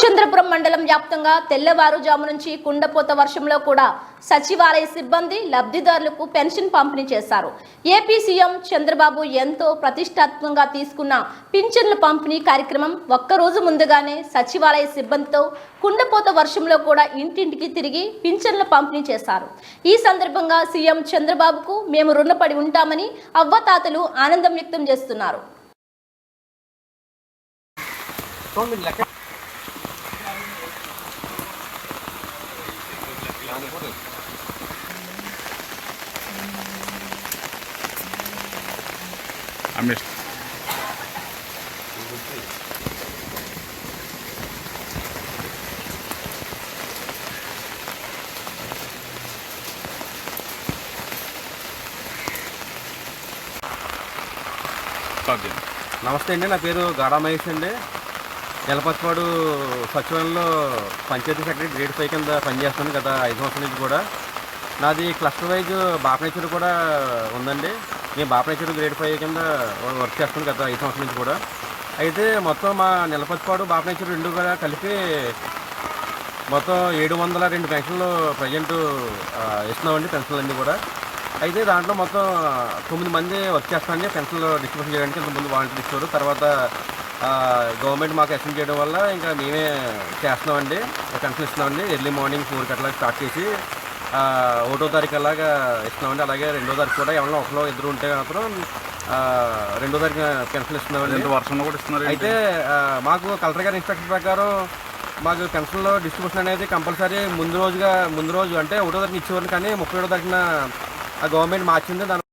రామచంద్రపురం మండలం వ్యాప్తంగా తెల్లవారుజాము నుంచి కుండపోత వర్షంలో కూడా సచివాలయ సిబ్బంది లబ్ధిదారులకు పెన్షన్ పంపిణీ చేశారు. ఏపీ సీఎం చంద్రబాబు ఎంతో ప్రతిష్టాత్మకంగా తీసుకున్న పింఛన్ల పంపిణీ కార్యక్రమం ఒక్కరోజు ముందుగానే సచివాలయ సిబ్బందితో కుండపోత వర్షంలో కూడా ఇంటింటికి తిరిగి పింఛన్ల పంపిణీ చేశారు. ఈ సందర్భంగా సీఎం చంద్రబాబుకు మేము రుణపడి ఉంటామని అవ్వతాతలు ఆనందం వ్యక్తం చేస్తున్నారు. అమేష్ ఓకే నమస్తే అండి నా పేరు గాడా మహేష్ అండి. నెలపచ్చిపాడు సచివాలయంలో పంచాయతీ సెక్రటరీ గ్రేడ్ ఫైవ్ కింద పనిచేస్తాను గత ఐదు సంవత్సరాల నుంచి కూడా. నాది క్లస్టర్ వైజ్ బాపనేచర్ కూడా ఉందండి. నేను బాపనేచర్ గ్రేడ్ ఫైవ్ కింద వర్క్ చేస్తాను గత ఐదు సంవత్సరాల నుంచి కూడా. అయితే మొత్తం మా నెలపచ్చిపాడు బాపనేచర్ రెండు కూడా కలిపి మొత్తం ఏడు వందల రెండు పెన్షన్లు ప్రజెంట్ ఇస్తున్నామండి పెన్షన్లు అన్నీ కూడా. అయితే దాంట్లో మొత్తం తొమ్మిది మంది వర్క్ చేస్తామండి పెన్షన్లు డిస్ట్రిబ్యూషన్ చేయడానికి ఇంతకుముందు వాలంటీర్ ఇచ్చారు. తర్వాత గవర్నమెంట్ మాకు అసెంట్ చేయడం వల్ల ఇంకా మేమే చేస్తున్నామండి పెన్షన్ ఇస్తున్నామండి. ఎర్లీ మార్నింగ్ ఫోర్కి అట్లా స్టార్ట్ చేసి ఒకటో తారీఖు అలాగా ఇస్తున్నామండి. అలాగే రెండో తారీఖు కూడా ఎవరైనా ఒకలో ఇద్దరు ఉంటే మాత్రం రెండో తారీఖు పెన్షన్ ఇస్తున్నామండి. వర్షంలో కూడా ఇస్తున్నారు? అయితే మాకు కలెక్టర్ గారి ఇన్స్ట్రక్షన్ ప్రకారం మాకు పెన్షన్లో డిస్ట్రిబ్యూషన్ అనేది కంపల్సరీ ముందు రోజుగా ముందు రోజు అంటే ఒకటో తారీఖు ఇచ్చేవారు కానీ ముప్పై ఏడో తారీఖున ఆ గవర్నమెంట్ మార్చింది. దాని